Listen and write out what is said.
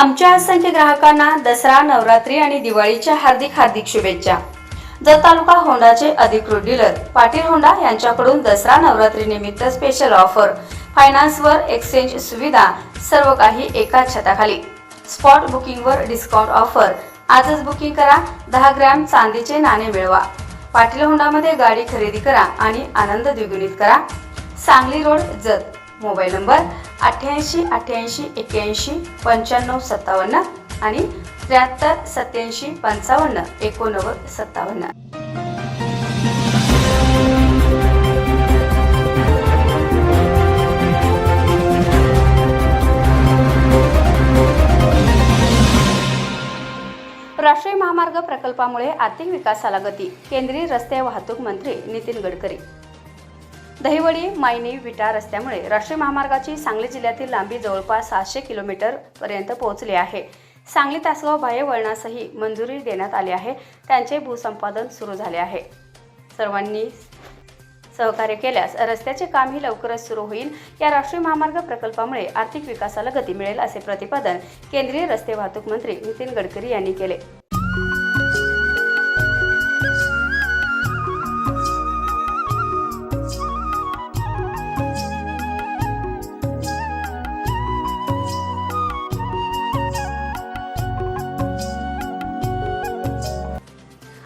आमच्या असंख्य ग्राहकांना दसरा नवरात्री आणि दिवाळीच्या हार्दिक हार्दिक शुभेच्छा. जत तालुका होंडाचे अधिकृत डीलर पाटील होंडा यांच्याकडून दसरा नवरात्री निमित्त स्पेशल ऑफर फायनान्सवर एक्सचेंज सुविधा सर्व काही एकाच छताखाली. स्पॉट बुकिंगवर डिस्काउंट ऑफर आजच बुकिंग करा. दहा ग्रॅम चांदीचे नाणे मिळवा. पाटील होंडामध्ये गाडी खरेदी करा आणि आनंद द्विगुणित करा. Sangli road Jat. Mobile number अठ्ठ्याऐंशी अठ्ठ्याऐंशी एक्क्याऐंशी पंच्याण्णव सत्तावन्न आणि त्र्याहत्तर सत्याऐंशी पंचावन्न एकोणनव्वद सत्तावन्न. राष्ट्रीय महामार्ग प्रकल्पामुळे आर्थिक विकासाला गती केंद्रीय रस्ते वाहतूक मंत्री नितीन गडकरी. दहिवडी मायनी विटा रस्त्यामुळे राष्ट्रीय महामार्गाची सांगली जिल्ह्यातील लांबी जवळपास सातशे किलोमीटर पर्यंत पोहोचली आहे. सांगली तासगाव बाह्य वळणासही मंजुरी देण्यात आली आहे. त्यांचे भूसंपादन सुरू झाले आहे. सर्वांनी सहकार्य केल्यास रस्त्याचे कामही लवकरच सुरू होईल. या राष्ट्रीय महामार्ग प्रकल्पामुळे आर्थिक विकासाला गती मिळेल असे प्रतिपादन केंद्रीय रस्ते वाहतूक मंत्री नितीन गडकरी यांनी केले.